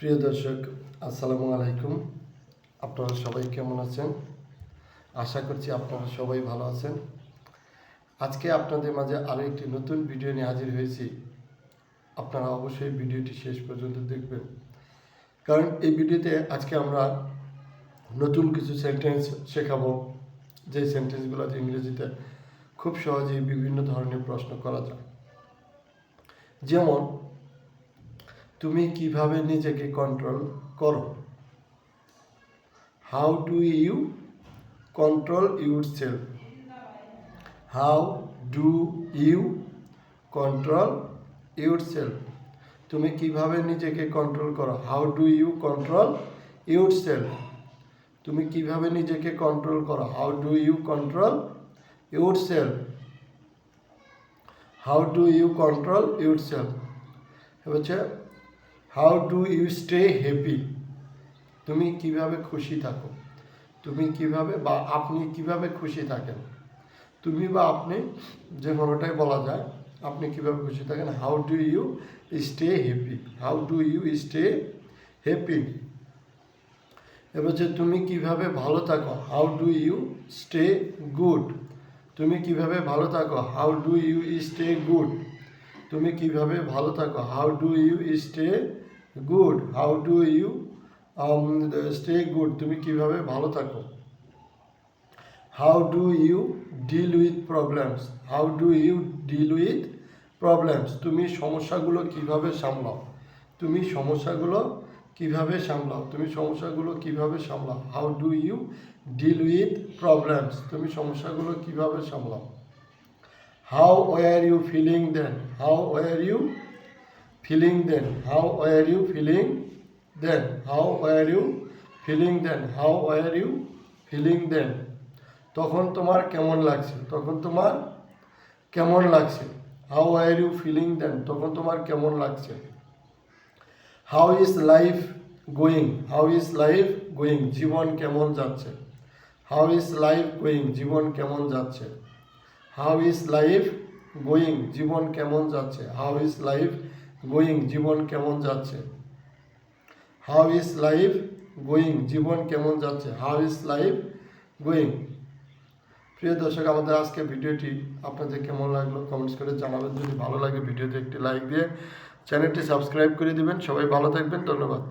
প্রিয় দর্শক, আসসালামু আলাইকুম। আপনারা সবাই কেমন আছেন? আশা করছি আপনারা সবাই ভালো আছেন। আজকে আপনাদের মাঝে আরও একটি নতুন ভিডিও নিয়ে হাজির হয়েছি। আপনারা অবশ্যই ভিডিওটি শেষ পর্যন্ত দেখবেন। কারণ এই ভিডিওতে আজকে আমরা নতুন কিছু সেন্টেন্স শেখাবো। যে সেন্টেন্সগুলো ইংরেজিতে খুব সহজেই বিভিন্ন ধরনের প্রশ্ন করা যায়। যেমন তুমি কীভাবে নিজেকে কন্ট্রোল করো? How do you control yourself how do you control yourself তুমি কীভাবে নিজেকে কন্ট্রোল করো? How do you control yourself তুমি কীভাবে নিজেকে কন্ট্রোল করো? How do you control yourself how do you control yourself হচ্ছে how do you stay happy তুমি কীভাবে খুশি থাকো? তুমি কীভাবে বা আপনি কীভাবে খুশি থাকেন? তুমি বা আপনি, যে কোনোটাই বলা যায়, আপনি কীভাবে খুশি থাকেন? How do you stay happy how do you stay happy এবার তুমি কীভাবে ভালো থাকো? How do you stay good তুমি কীভাবে ভালো থাকো? How do you stay good তুমি কীভাবে ভালো থাকো? How do you stay good how do you stay good তুমি কীভাবে ভালো থাকো? How do you deal with problems how do you deal with problems তুমি সমস্যাগুলো কীভাবে সামলাও? তুমি সমস্যাগুলো কীভাবে সামলাও? তুমি সমস্যাগুলো কীভাবে সামলাও? How do you deal with problems তুমি সমস্যাগুলো কীভাবে সামলাও? How were you feeling then how were you feeling then how were you feeling then how were you feeling then how were you feeling then তখন তোমার কেমন লাগছে? তখন তোমার কেমন লাগছে? How were you feeling then তখন তোমার কেমন লাগছে? How is life going how is life going জীবন কেমন যাচ্ছে? হাউ ইজ লাইফ গোয়িং জীবন কেমন যাচ্ছে? হাউ ইজ লাইফ গোয়িং জীবন কেমন যাচ্ছে? হাউ ইজ লাইফ গোয়িং জীবন কেমন যাচ্ছে? হাউ ইজ লাইফ গোয়িং জীবন কেমন যাচ্ছে? হাউ ইজ লাইফ গোয়িং প্রিয় দর্শক, আমাদের আজকে ভিডিওটি আপনাদের কেমন লাগল কমেন্টস করে জানাবেন। যদি ভালো লাগে ভিডিওতে একটি লাইক দিয়ে চ্যানেলটি সাবস্ক্রাইব করে দিবেন। সবাই ভালো থাকবেন। ধন্যবাদ।